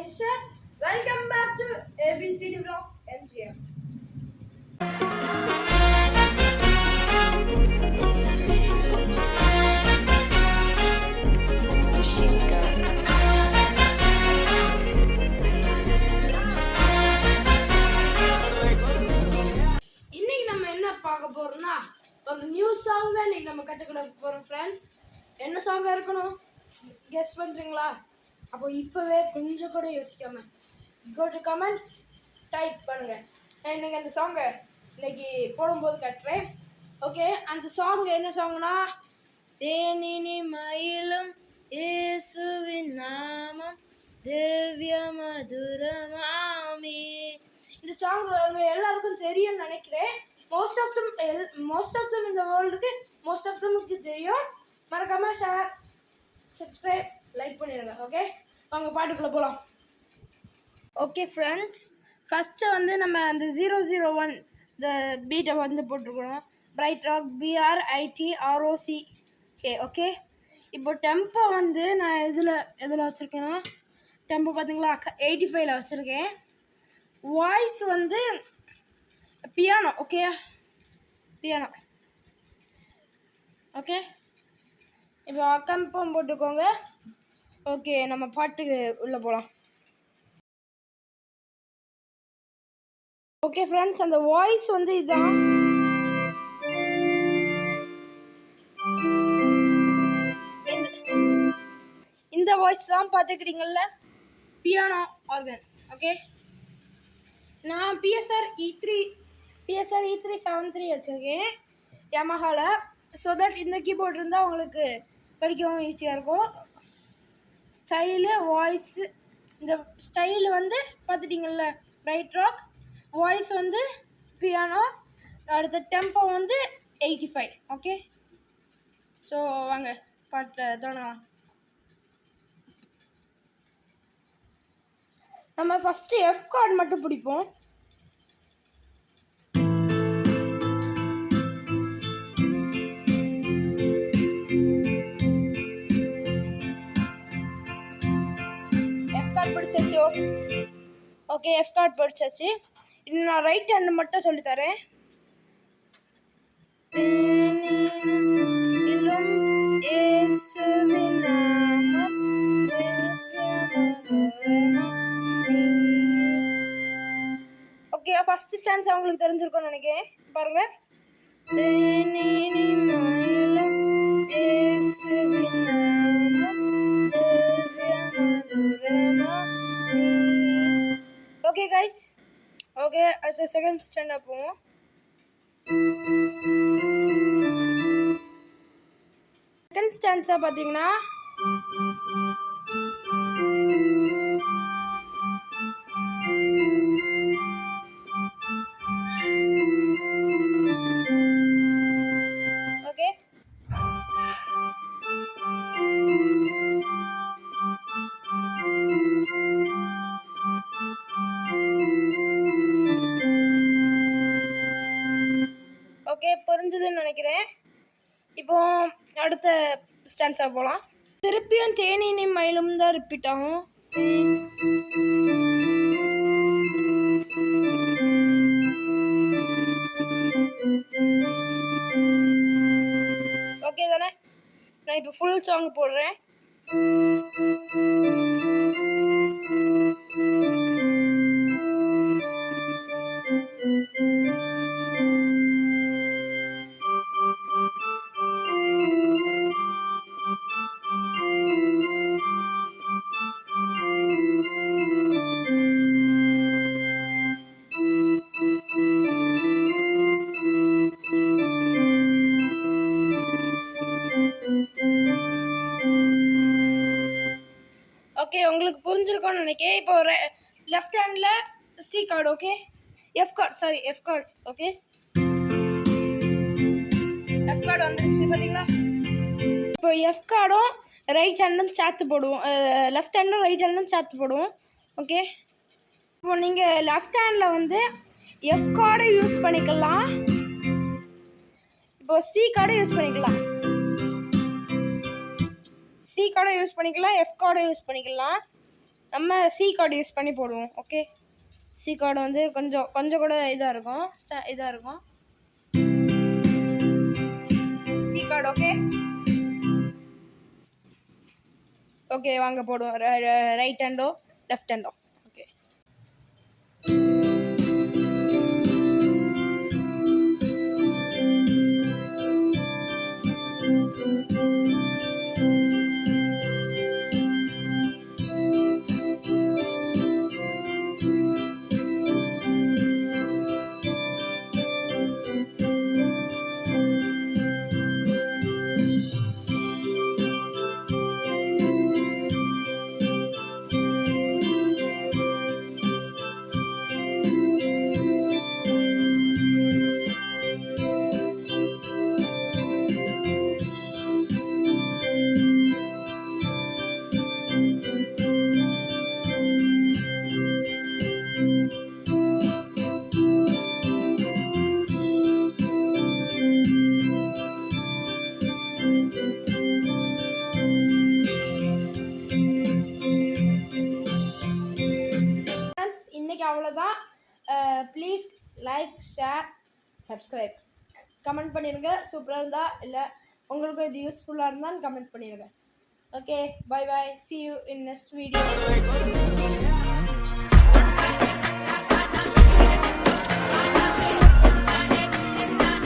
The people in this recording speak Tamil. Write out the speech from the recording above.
Nation welcome back to A B C D vlogs MGM. இன்னைக்கு நம்ம என்ன பார்க்க போறோம்னா ஒரு நியூ சாங் தான் இன்னைக்கு நம்ம கற்றுக்கிட போகிறோம் ஃப்ரெண்ட்ஸ் என்ன சாங்காக இருக்கணும்? கெஸ் பண்ணுறீங்களா அப்போ இப்போவே கொஞ்சம் கூட யோசிக்காம கோ டு கமெண்ட்ஸ் டைப் பண்ணுங்க. எனக்கு அந்த சாங்கை இன்னைக்கு போடும்போது கட்டுறேன். ஓகே அந்த சாங் என்ன சாங்னா தேனினி மயிலும் இயேசுவின் நாமம் திவ்ய மதுரமாமி. இந்த சாங் அவங்க எல்லாருக்கும் தெரியும்னு நினைக்கிறேன். Most of them all most of them இந்த வேர்ல்டுக்கு மோஸ்ட் ஆஃப் தமுக்கு தெரியும். மறக்காமல் ஷேர் சப்ஸ்கிரைப் லைக் பண்ணிடுங்க ஓகே வாங்க பாட்டுக்குள்ளே போகலாம் ஓகே ஃப்ரெண்ட்ஸ் ஃபஸ்ட்டு வந்து நம்ம அந்த ஜீரோ ஜீரோ ஒன் இந்த பீட்டை வந்து போட்டிருக்கணும் bright rock B R I T R O C K okay இப்போ டெம்போ வந்து நான் எதில் எதில் வச்சுருக்கேன்னா டெம்போ பார்த்தீங்களா எயிட்டி ஃபைவ்ல வச்சுருக்கேன். வாய்ஸ் வந்து பியானோ ஓகே பியானோ ஓகே இப்போ அக்கம்பம் போட்டுக்கோங்க. ஓகே நம்ம பாட்டுக்கு உள்ளே போகலாம் ஓகே ஃப்ரெண்ட்ஸ் அந்த வாய்ஸ் வந்து இதுதான் இந்த- இந்த வாய்ஸ் தான் பார்த்துக்கிறீங்கள பியானோ ஆர்கன் ஓகே நான் P S R E three P S R E three seven three வச்சுருக்கேன் யமஹாவில் ஸோ தட் இந்த கீபோர்ட் இருந்தால் உங்களுக்கு படிக்கவும் ஈஸியாக இருக்கும். ஸ்டைலு வாய்ஸு இந்த ஸ்டைல் வந்து பார்த்துட்டிங்கள்ல ரைட் ராக் வாய்ஸ் வந்து பியானோ அடுத்த டெம்போ வந்து எயிட்டி ஃபைவ் ஓகே ஸோ வாங்க பாட்டு தொடங்கலாம். நம்ம ஃபஸ்ட்டு எஃப் கார்டு மட்டும் பிடிப்போம். கார்டு பிடிச்சாச்சு. ஓகே எஃப் கார்டு பிடிச்சாச்சு. இன்னும் நான் ரைட் ஹேண்ட் மட்டும் சொல்லித்தரேன் ஓகே ஃபஸ்ட்டு ஸ்டான்ஸ் அவங்களுக்கு தெரிஞ்சிருக்கும்னு நினைக்கிறேன் பாருங்கள் ஓகே கைஸ் ஓகே அடுத்த செகண்ட் ஸ்டாண்டாக போவோம் செகண்ட் ஸ்டாண்ட்ஸாக பார்த்தீங்கன்னா புரிஞ்சுதுன்னு நினைக்கிறேன். இப்போ அடுத்த ஸ்டான்ஸாக போகலாம் திருப்பியும் தேனீனி மயிலும் தான் ரிப்பீட் ஆகும். ஓகே தானே? நான் இப்போ ஃபுல் சாங் போடுறேன். ஓகே உங்களுக்கு புரிஞ்சிருக்கும்னு நினைக்கிறேன். இப்போ left handle C chord okay F chord sorry F chord okay F chord வந்துருச்சு பார்த்தீங்களா இப்போ எஃப் கார்டும் ரைட் ஹேண்டும் சேர்த்து போடுவோம். லெஃப்ட் ஹேண்டும் ரைட் ஹேண்டும் சேர்த்து போடுவோம் ஓகே இப்போ நீங்கள் லெஃப்ட் ஹேண்டில் வந்து எஃப் கார்டை யூஸ் பண்ணிக்கலாம். இப்போ சி கார்டை யூஸ் பண்ணிக்கலாம். சி கார்டை யூஸ் பண்ணிக்கலாம் எஃப் கார்டை யூஸ் பண்ணிக்கலாம். நம்ம சி கார்டு யூஸ் பண்ணி போடுவோம் ஓகே சி கார்டு வந்து கொஞ்சம் கொஞ்சம் கூட இதாக இருக்கும் இதாக இருக்கும். சி கார்டு ஓகே ஓகே வாங்க போடுவோம். ரைட் ஹேண்டோ லெஃப்ட் ஹேண்டோ அவ்வளோதான் please like share subscribe comment பண்ணிடுங்க சூப்பராக இருந்தால் இல்லை உங்களுக்கு இது யூஸ்ஃபுல்லாக இருந்தால் கமெண்ட் பண்ணிடுங்க okay bye bye see you in next video